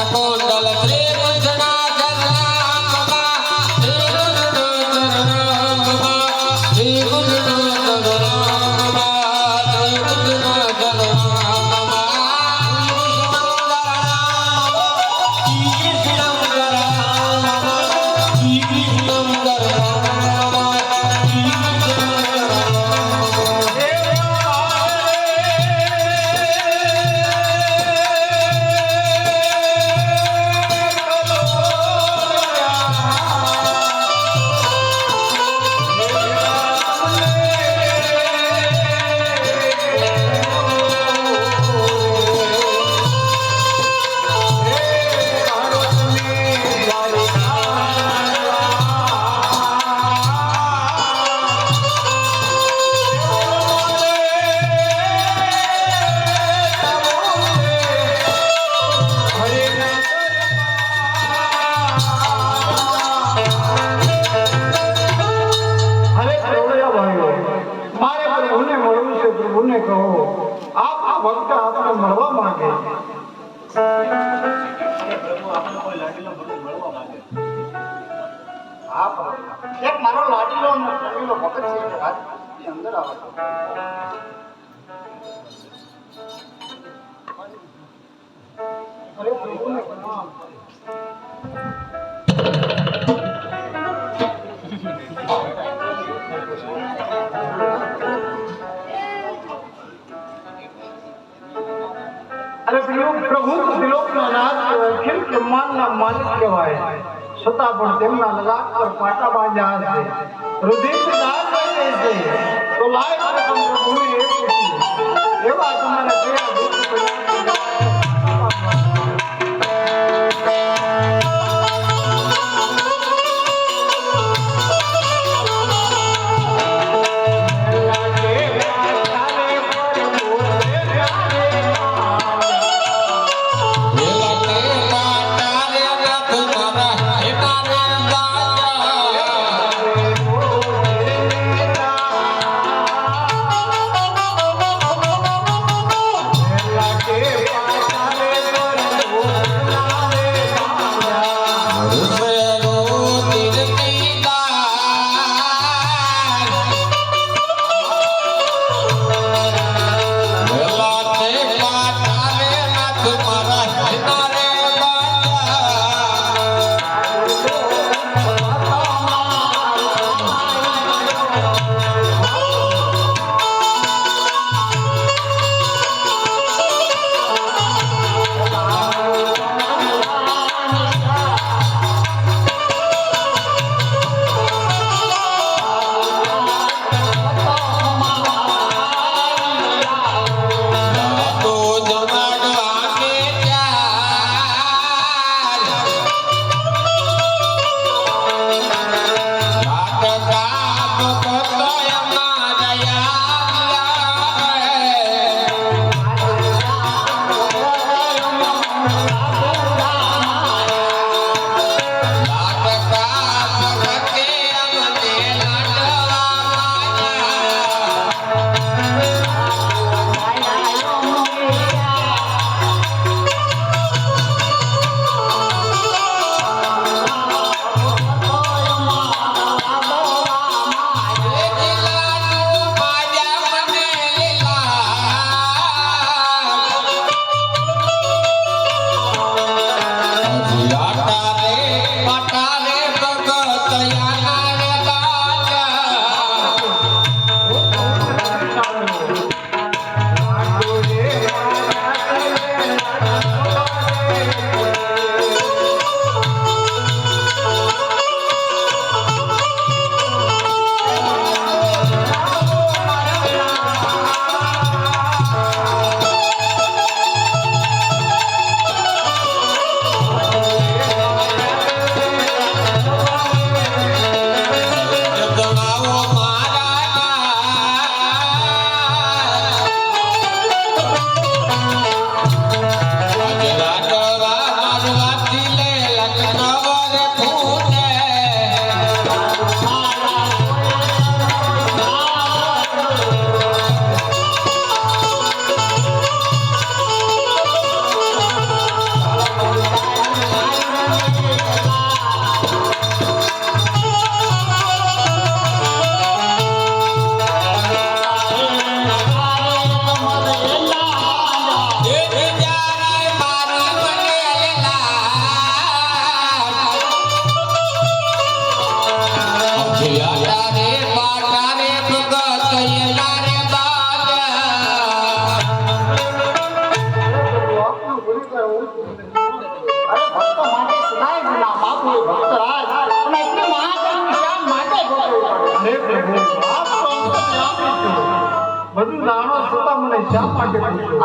Oh, no. એક મારો લાડીલો અને સગીલો ભગત કે રાજની અંદર આવે અરે પ્રભુને પ્રણામ. અરે પ્રભુ પ્રભુ તો ત્રિલોકના નાથ કહેવાય ખીલ બ્રહ્માંડના માલિક કહેવાય છતાં પણ તેમના લલાટ પર પાટા બાંધ્યા છે રુધિર દાન કરે છે તો લાય પ્રથમ પ્રભુએ પૂછ્યું એવા તમારા કયા દુઃખ બધું જાણો છતાં મને શા માટે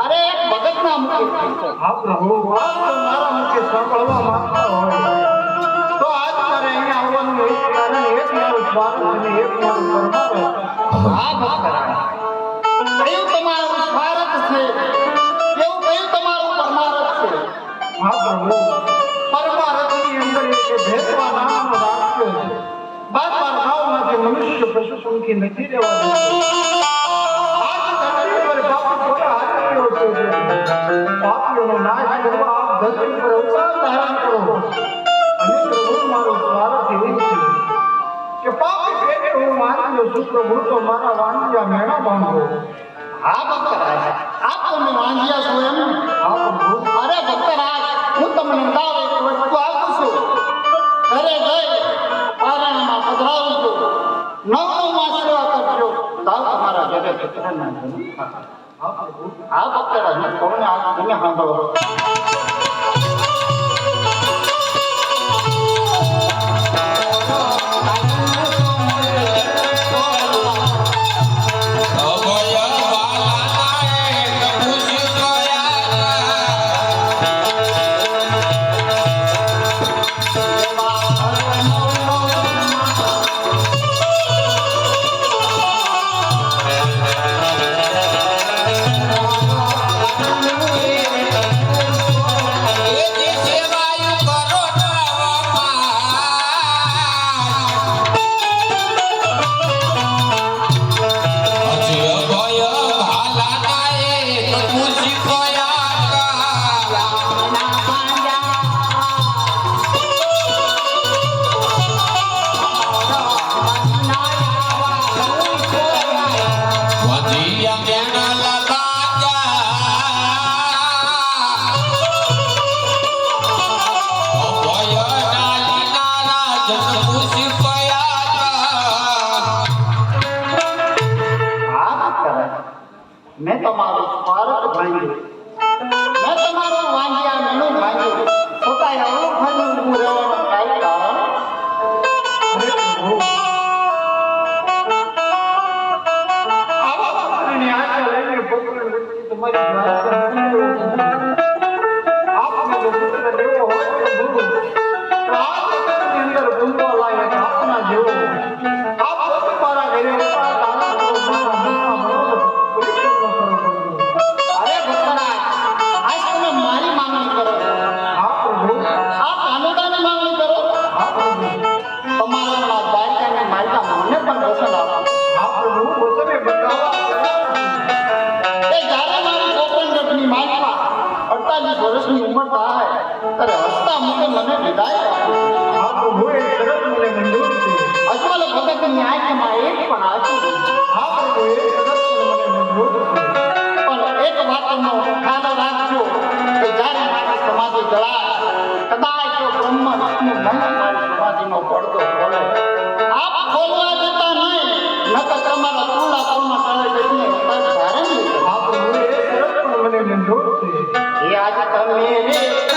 અરે એક ભગતના મુખે. હા પ્રભુ તો મારા મુખે સાંભળવા માંગતા હોય. તો આજ મારે અહીંયા આવવાનું એક કારણ એક મારું સ્વાર્થ અને એક મારું પરમાર્થ. હા ભક્ત કયું તમારું સ્વાર્થ છે? કેવું કયું તમારું પરમારથ છે? હા પ્રભુ પરમાર્થની અંદર એક ભેદવા નામનો રાખ્યો છે. બાર બાર ભાવમાંથી મનુષ્ય પશુ સંખી નથી રહેવા દેતો. હું તમને એક વસ્તુ આપું ઘરે જઈ પારણામાં પધરાવું છું નવ માસ સેવા કરજો તાવ તમારા ઘરે ભક્તરાજ હું કહું ને આ તમે સાંભળો મેં તમારો સ્વાર્થ ભાંગ્યો મેં તમારો વાંગ્યા મેનું ભાંગ્યો પોતાએ આવું ઊભું રહેવાનું કાંઈ કારણ? તમારી દ્વારકા Amini.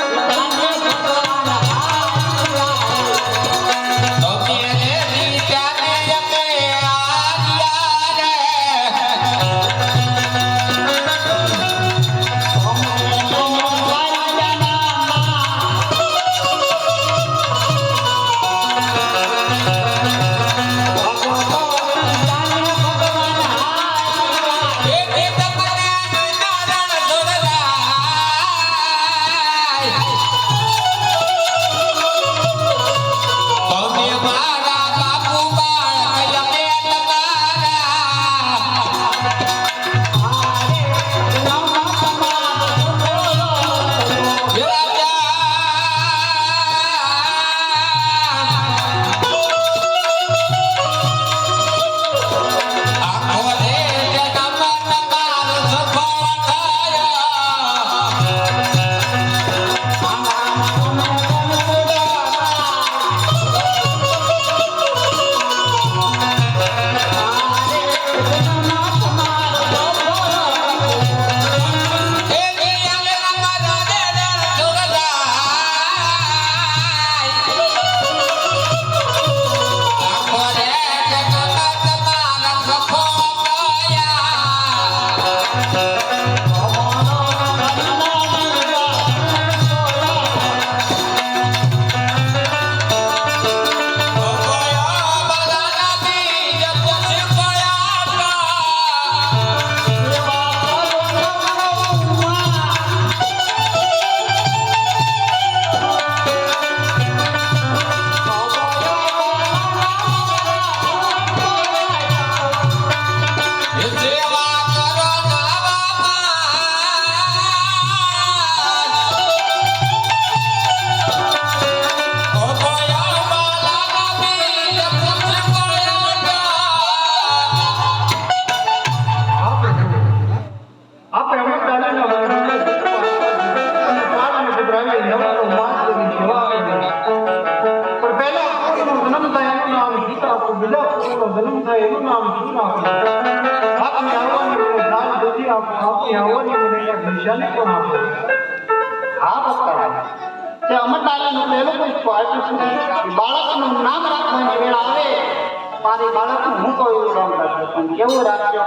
બાળકનું નામ રાખવાની વેળા આવે, મારી બાળકનું હું કહું એવું નામ રાખજો પણ કેવું રાખજો?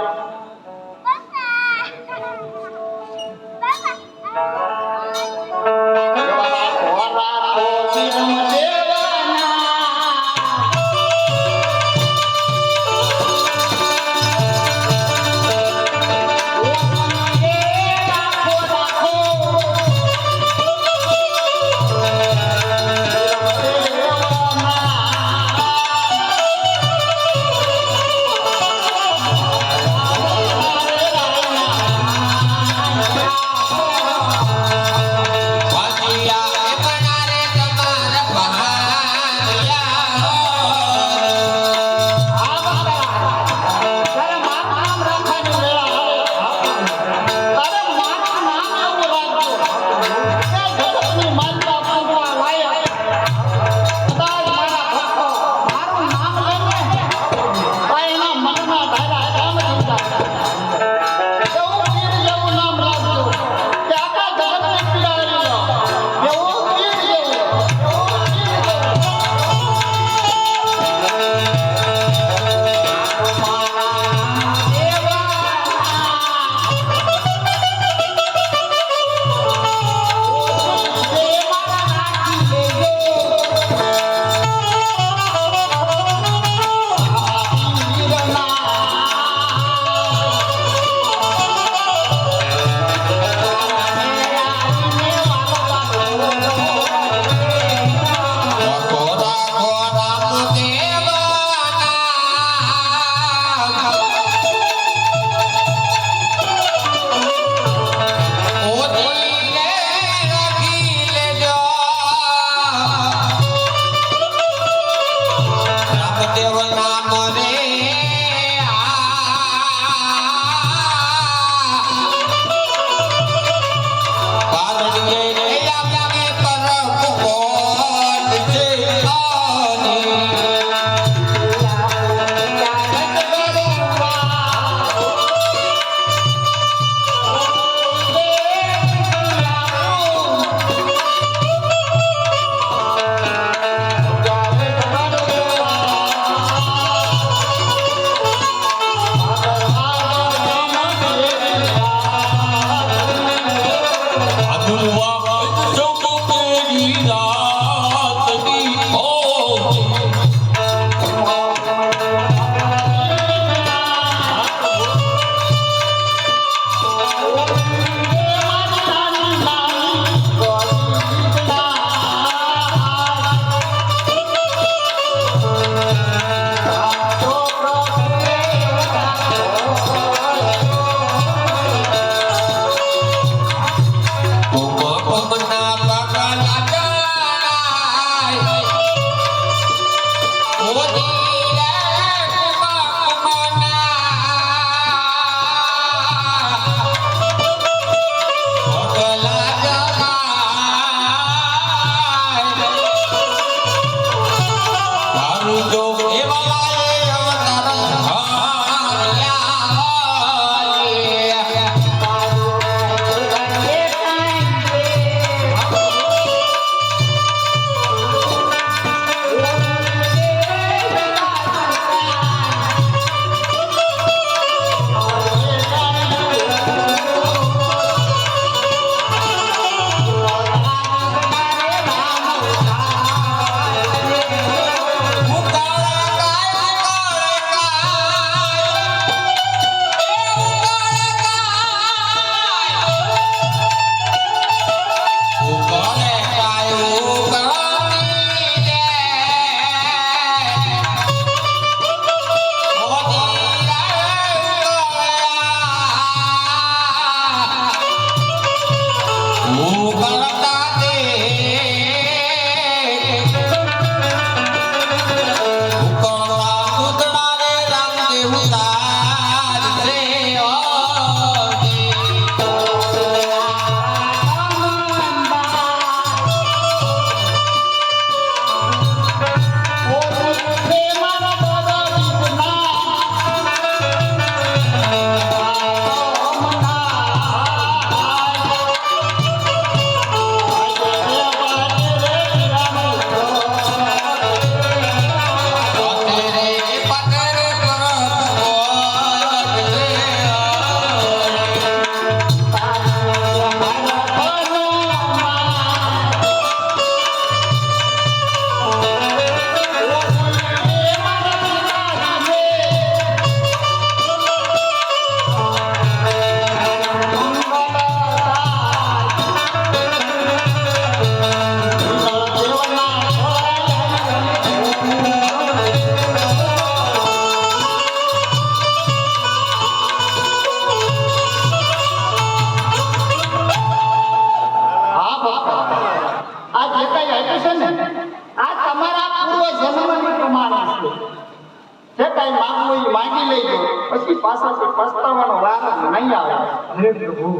પાછળથી પસ્તાવાનો વાર નહીં આવે. હે પ્રભુ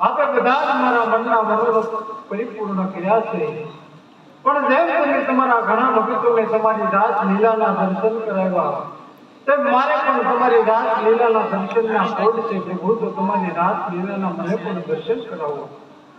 આપે બધા મારા મનના મનોરથ પરિપૂર્ણ કર્યા છે. પણ જેમ તમે તમારા ઘણા ભક્તોને તમારી રાસ લીલાના દર્શન કરાવ્યા, તેમ મારે પણ તમારી રાસ લીલાના દર્શનના કોડ છે પ્રભુ, તો તમારી રાસ લીલાના મને પણ દર્શન કરાવો.